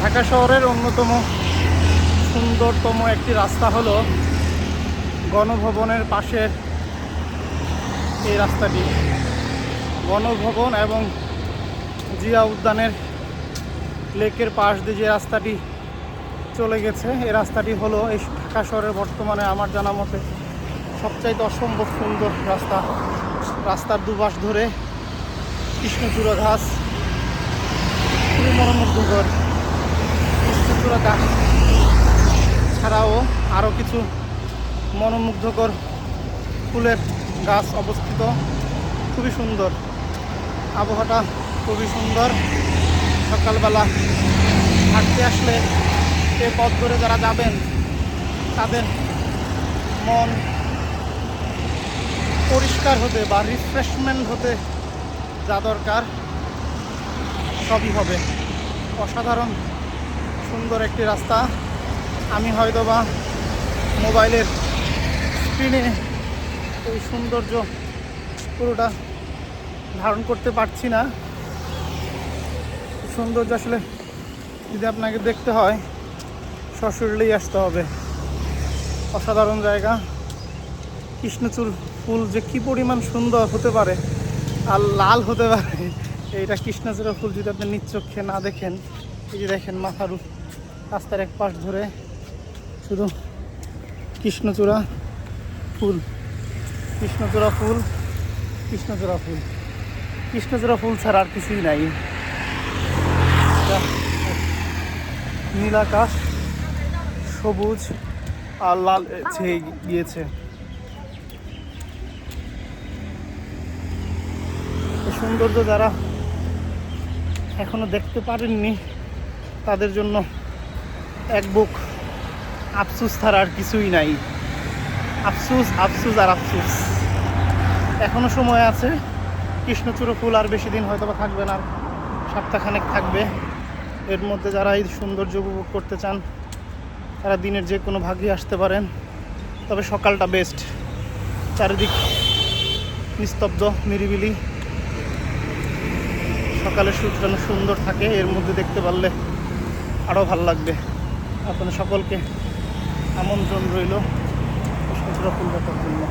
ঢাকা শহরের অন্যতম সুন্দরতম একটি রাস্তা হলো গণভবনের পাশের এই রাস্তাটি। গণভবন এবং জিয়া উদ্যানের লেকের পাশ দিয়ে যে রাস্তাটি চলে গেছে, এই রাস্তাটি হলো এই ঢাকা শহরের বর্তমানে আমার জানা মতে সবচাইতে অসম্ভব সুন্দর রাস্তা। রাস্তার দুপাশ ধরে কৃষ্ণচূড়া ঘাস খুবই মনোমুগ্ধকর গাছ ছাড়াও আরও কিছু মনোমুগ্ধকর ফুলের গাছ অবস্থিত। খুবই সুন্দর। আবহাওয়াটা খুবই সুন্দর। সকালবেলা হাঁটতে আসলে এ পথ ধরে যারা যাবেন, তাদের মন পরিষ্কার হতে বা রিফ্রেশমেন্ট হতে যা দরকার, সবই হবে। অসাধারণ সুন্দর একটি রাস্তা। আমি হয়তো বা মোবাইলের স্ক্রিনে এই সৌন্দর্য পুরোটা ধারণ করতে পারছি না। সৌন্দর্য আসলে যদি আপনাকে দেখতে হয়, সশরীরেই আসতে হবে। অসাধারণ জায়গা। কৃষ্ণচূড় ফুল যে কি পরিমাণ সুন্দর হতে পারে আর লাল হতে পারে, এইটা কৃষ্ণচূড়া ফুল যদি আপনি চোখে না দেখেন, এই যে দেখেন মাথার রাস্তার এক পাশ ধরে শুধু কৃষ্ণচূড়া ফুল কৃষ্ণচূড়া ফুল কৃষ্ণচূড়া ফুল। কৃষ্ণচূড়া ফুল ছাড়া আর কিছুই নাই। নীল আকাশ, সবুজ আর লাল ছেয়ে গিয়েছে। সৌন্দর্য যারা এখনও দেখতে পারেননি, তাদের জন্য এক বুক আফসুস ছাড়া আর কিছুই নাই। আফসুস আফসুস আর আফসুস। এখনও সময় আছে। কৃষ্ণচূড়া ফুল আর বেশি দিন হয়তো বা থাকবে না। সপ্তাহখানেক থাকবে। এর মধ্যে যারা এই সৌন্দর্য উপভোগ করতে চান, তারা দিনের যে কোনো ভাগে আসতে পারেন। তবে সকালটা বেস্ট চারিদিক নিস্তব্ধ, নিরিবিলি। সকালের সূর্যটা সুন্দর থাকে, এর মধ্যে দেখতে পারলে আরও ভালো লাগবে। আপনাদের সকলকে আমন্ত্রণ রইল। সুন্দর ফুল দেখার জন্য